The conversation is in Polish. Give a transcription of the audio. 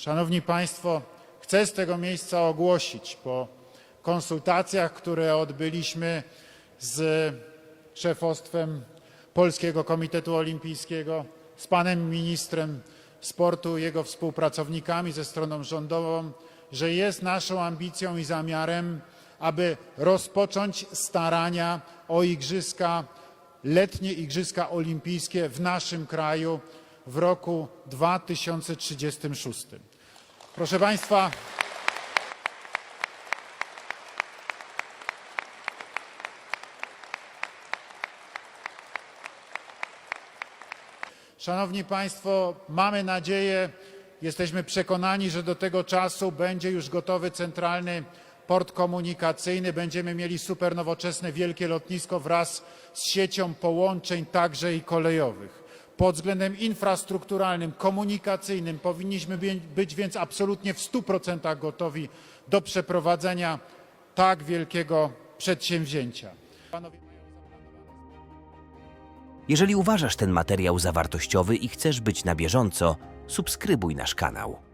Szanowni Państwo, chcę z tego miejsca ogłosić po konsultacjach, które odbyliśmy z szefostwem Polskiego Komitetu Olimpijskiego, z panem ministrem sportu, jego współpracownikami, ze stroną rządową, że jest naszą ambicją i zamiarem, aby rozpocząć starania o igrzyska, letnie Igrzyska Olimpijskie w naszym kraju w roku 2036. Proszę Państwa, Szanowni Państwo, mamy nadzieję, jesteśmy przekonani, że do tego czasu będzie już gotowy centralny port komunikacyjny. Będziemy mieli super nowoczesne wielkie lotnisko wraz z siecią połączeń, także i kolejowych. Pod względem infrastrukturalnym, komunikacyjnym powinniśmy być więc absolutnie w 100% gotowi do przeprowadzenia tak wielkiego przedsięwzięcia. Jeżeli uważasz ten materiał za wartościowy i chcesz być na bieżąco, subskrybuj nasz kanał.